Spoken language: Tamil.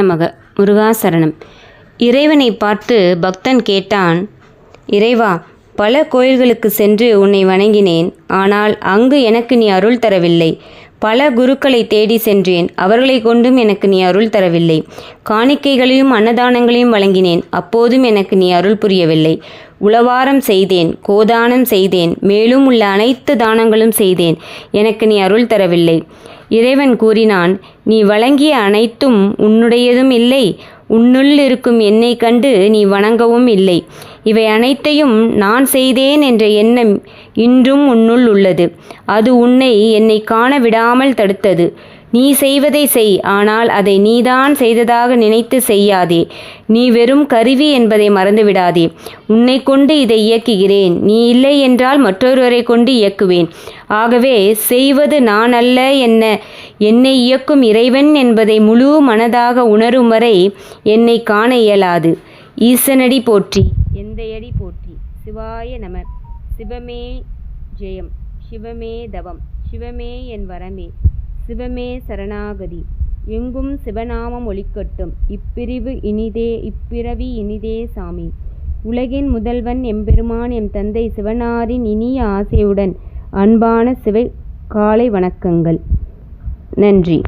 நமக முருகாசரணம் இறைவனை பார்த்து பக்தன் கேட்டான் இறைவா பல கோயில்களுக்கு சென்று உன்னை வணங்கினேன். ஆனால் அங்கு எனக்கு நீ அருள் தரவில்லை. பல குருக்களை தேடி சென்றேன். அவர்களை கொண்டும் எனக்கு நீ அருள் தரவில்லை. காணிக்கைகளையும் அன்னதானங்களையும் வழங்கினேன். அப்போதும் எனக்கு நீ அருள் புரியவில்லை. உளவாரம் செய்தேன் கோதானம் செய்தேன். மேலும் உள்ள அனைத்து தானங்களும் செய்தேன். எனக்கு நீ அருள் தரவில்லை. இறைவன் கூறினான் நீ வழங்கிய அனைத்தும் உன்னுடையதும் இல்லை. உன்னுள் இருக்கும் என்னை கண்டு நீ வணங்கவும் இல்லை. இவை அனைத்தையும் நான் செய்தேன் என்ற எண்ணம் இன்றும் உன்னுள் உள்ளது. அது உன்னை என்னை காண விடாமல் தடுத்தது. நீ செய்வதை செய் ஆனால் அதை நீதான் செய்ததாக நினைத்து செய்யாதே. நீ வெறும் கருவி என்பதை மறந்துவிடாதே. உன்னை கொண்டு இதை இயக்குகிறேன். நீ இல்லை என்றால் மற்றொருவரை கொண்டு இயக்குவேன். ஆகவே செய்வது நான் அல்ல என்ன என்னை இயக்கும் இறைவன் என்பதை முழு மனதாக உணரும் வரை என்னை காண இயலாது. ஈசனடி போற்றி எந்தையடி போற்றி. சிவாய நம. சிவமே ஜெயம். சிவமே தவம். சிவமே என் வரமே. சிவமே சரணாகதி. எங்கும் சிவநாமம் ஒழிக்கட்டும் இப்பிரிவு இனிதே இப்பிறவி இனிதே சாமி. உலகின் முதல்வன் எம்பெருமான் எம் தந்தை சிவனாரின் இனிய ஆசையுடன் அன்பான சிவை காலை வணக்கங்கள். நன்றி.